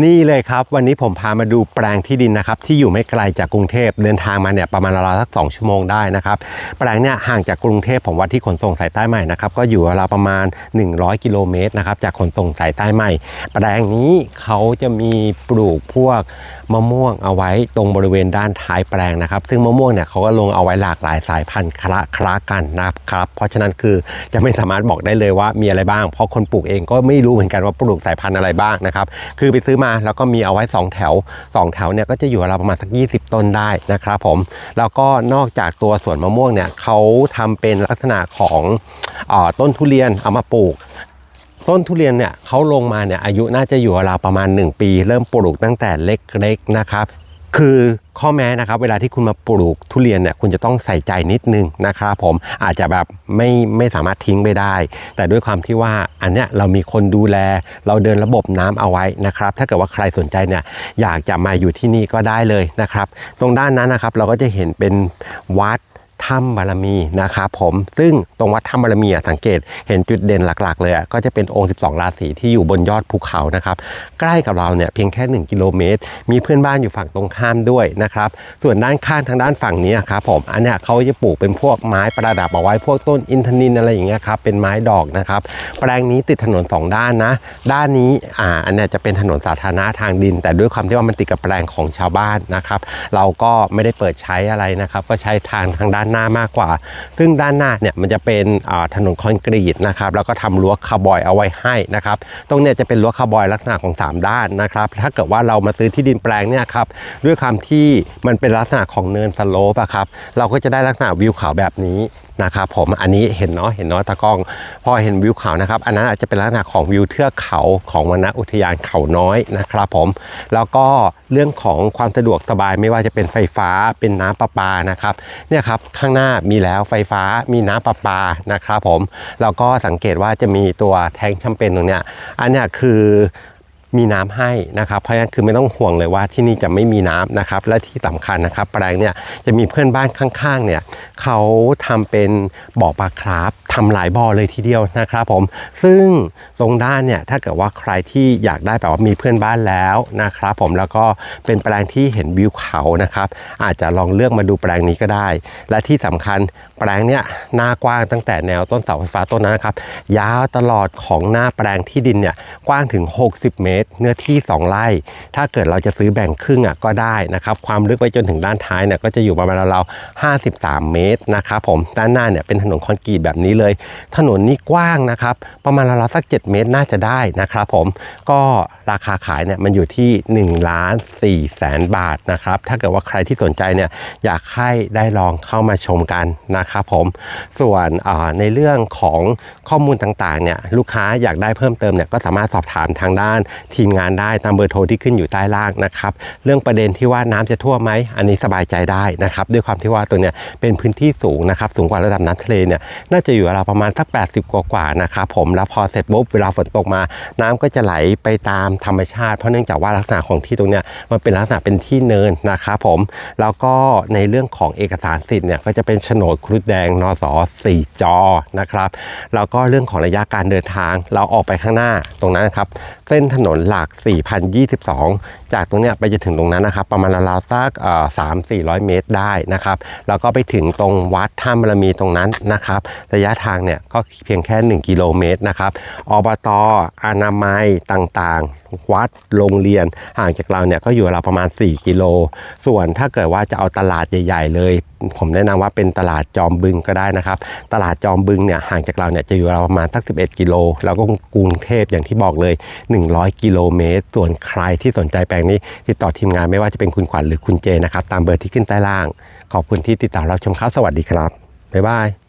นี่เลยครับวันนี้ผมพามาดูแปลงที่ดินนะครับที่อยู่ไม่ไกลจากกรุงเทพเดินทางมาเนี่ยประมาณราวสักสองชั่วโมงได้นะครับแปลงเนี่ยห่างจากกรุงเทพผมวัดที่ขนส่งสายใต้ใหม่นะครับก็อยู่ราวประมาณ 100 กิโลเมตรนะครับจากขนส่งสายใต้ใหม่ แปลงนี้เขาจะมีปลูกพวกมะม่วงเอาไว้ตรงบริเวณด้านท้ายแปลงนะครับ ซึ่งมะม่วงเนี่ยเขาก็ลงเอาไว้หลากหลายสายพันธุ์คละคละกันนะครับเพราะฉะนั้นคือจะไม่สามารถบอกได้เลยว่ามีอะไรบ้าง เพราะคนปลูกเองก็ไม่รู้เหมือนกันว่าปลูกสายพันธุ์อะไรบ้างนะครับคือไปซื้อมา แล้วก็มีเอาไว้ 2 แถว 2 แถวเนี่ยก็จะอยู่ราวประมาณสัก 20 ต้นได้นะครับผมแล้วก็นอกจากตัวสวนมะม่วงเนี่ยเขาทำเป็นลักษณะของอต้นทุเรียนเอามาปลูกต้นทุเรียนเนี่ยเขาลงมาเนี่ยอายุน่าจะอยู่ราวประมาณ 1 ปี เริ่มปลูกตั้งแต่เล็กๆนะครับ คือข้อแม้นะครับเวลาที่คุณมาปลูกทุเรียนเนี่ยคุณจะต้องใส่ใจนิดนึงนะครับผมอาจจะแบบไม่ไม่สามารถทิ้งไปได้ แต่ด้วยความที่ว่าอันเนี้ยเรามีคนดูแล เราเดินระบบน้ำเอาไว้นะครับ ถ้าเกิดว่าใครสนใจเนี่ยอยากจะมาอยู่ที่นี่ก็ได้เลยนะครับ ตรงด้านนั้นนะครับเราก็จะเห็นเป็นวัด ถ้ำบารมีนะครับผมซึ่งตรงวัดถ้ำบารมีอะสังเกตเห็นจุดเด่นหลักๆ เลยก็จะเป็นองค์ 12 ราศีที่อยู่บนยอดภูเขานะครับใกล้กับเราเนี่ยเพียงแค่ 1 กิโลเมตร มีเพื่อนบ้านอยู่ฝั่งตรงข้ามด้วยนะครับส่วนด้านข้างทางด้านฝั่งนี้อะครับผมอันนี้เขาจะปลูกเป็นพวกไม้ประดับเอาไว้พวกต้นอินทนินอะไรอย่างเงี้ยครับเป็นไม้ดอกนะครับแปลงนี้ติดถนนสองด้านนะ ด้านนี้อ่าอันนี้จะเป็นถนนสาธารณะทางดิน แต่ด้วยความที่ว่ามันติดกับแปลงของชาวบ้านนะครับเราก็ไม่ได้เปิดใช้อะไรนะครับก็ใช้ทางทางด้านหน้ามากกว่า ซึ่งด้านหน้าเนี่ยมันจะเป็นถนนคอนกรีตนะครับแล้วก็ทำรั้วคาร์บอยเอาไว้ให้นะครับตรงเนี้ยจะเป็นรั้วคาร์บอยลักษณะของ 3 ด้านนะครับถ้าเกิดว่าเรามาซื้อที่ดินแปลงเนี่ยครับด้วยความที่มันเป็นลักษณะของเนินสโลปอะครับเราก็จะได้ลักษณะวิวเขาแบบนี้นะครับผมอันนี้เห็นเนาะเห็นเนาะตากล้องพอเห็นวิวเขานะครับ อันนั้นอาจจะเป็นลักษณะของวิวเทือกเขาของวรรณอุทยานเขาน้อยนะครับผมแล้วก็เรื่องของความสะดวกสบายไม่ว่าจะเป็นไฟฟ้าเป็นน้ำประปานะครับเนี่ยครับข้างหน้ามีแล้วไฟฟ้ามีน้ำประปานะครับผมแล้วก็สังเกตว่าจะมีตัวแทงแชมเปญตรงเนี้ยอันเนี้ยคือมีน้ำให้นะครับ เพราะฉะนั้นคือไม่ต้องห่วงเลยว่าที่นี่จะไม่มีน้ำนะครับ และที่สำคัญนะครับ แปลงเนี่ยจะมีเพื่อนบ้านข้างๆเนี่ยเขาทำเป็นบ่อปลาคราฟ ทำหลายบ่อเลยทีเดียวนะครับผม ซึ่งตรงด้านเนี่ยถ้าเกิดว่าใครที่อยากได้แบบว่ามีเพื่อนบ้านแล้วนะครับผมแล้วก็เป็นแปลงที่เห็นวิวเขานะครับ อาจจะลองเลือกมาดูแปลงนี้ก็ได้ และที่สำคัญแปลงเนี่ยหน้ากว้างตั้งแต่แนวต้นเสาไฟฟ้าต้นนั้นนะครับ ยาวตลอดของหน้าแปลงที่ดินเนี่ยกว้างถึง 60 เมตร เนื้อที่ 2 ไร่ ถ้าเกิดเราจะซื้อแบ่งครึ่งอะก็ได้นะครับ ความลึกไปจนถึงด้านท้ายเนี่ยก็จะอยู่ประมาณราวๆ53 เมตรนะครับผมด้านหน้าเนี่ยเป็นถนนคอนกรีตแบบนี้เลยถนนนี้กว้างนะครับ ประมาณราวๆสัก 7 เมตรน่าจะได้นะครับผมก็ราคาขายเนี่ยมันอยู่ที่1ล้าน4แสนบาทนะครับ ถ้าเกิดว่าใครที่สนใจเนี่ยอยากให้ได้ลองเข้ามาชมกันนะครับผมส่วนในเรื่องของข้อมูลต่างๆเนี่ยลูกค้าอยากได้เพิ่มเติมเนี่ยก็สามารถสอบถามทางด้านทีมงานได้ตามเบอร์โทรที่ขึ้นอยู่ใต้ล่างนะครับเรื่องประเด็นที่ว่าน้ำจะท่วมไหมอันนี้สบายใจได้นะครับ ด้วยความที่ว่าตัวเนี้ยเป็นพื้นที่สูงนะครับ สูงกว่าระดับน้ำทะเลเนี่ยน่าจะอยู่ราประมาณสัก 80 กว่าๆนะครับผมแล้วพอเสร็จปุ๊บเวลาฝนตกมา น้ำก็จะไหลไปตามธรรมชาติ เพราะเนื่องจากว่าลักษณะของที่ตรงเนี้ยมันเป็นลักษณะเป็นที่เนินนะครับผมแล้วก็ในเรื่องของเอกสารสิทธิ์เนี่ยก็จะเป็นโฉนดครุฑแดงนส4จอนะครับแล้วก็เรื่องของระยะการเดินทางเราออกไปข้างหน้าตรงนั้นครับเส้นถนนหลัก 4022 จากตรงเนี้ยไปจนถึงตรงนั้นนะครับประมาณราวๆสักสามสี่ร้อยเมตรได้นะครับแล้วก็ไปถึงตรงวัดถ้ำบารมีตรงนั้นนะครับระยะทางเนี่ยก็เพียงแค่ 1 กิโลเมตรนะครับอบตอนามัยต่างๆ วัดโรงเรียนห่างจากเราเนี่ยก็อยู่ราประมาณ 4 กิโล ส่วนถ้าเกิดว่าจะเอาตลาดใหญ่ๆ เลย ผมแนะนำว่าเป็นตลาดจอมบึงก็ได้นะครับ ตลาดจอมบึงเนี่ยห่างจากเราเนี่ยจะอยู่ราประมาณสัก 11 กิโล แล้วก็กรุงเทพอย่างที่บอกเลย 100 กิโลเมตร ส่วนใครที่สนใจแปลงนี้ติดต่อทีมงานไม่ว่าจะเป็นคุณขวัญหรือคุณเจนะครับตามเบอร์ที่ขึ้นใต้ล่าง ขอบคุณที่ติดตามรับชมครับสวัสดีครับบ๊ายบาย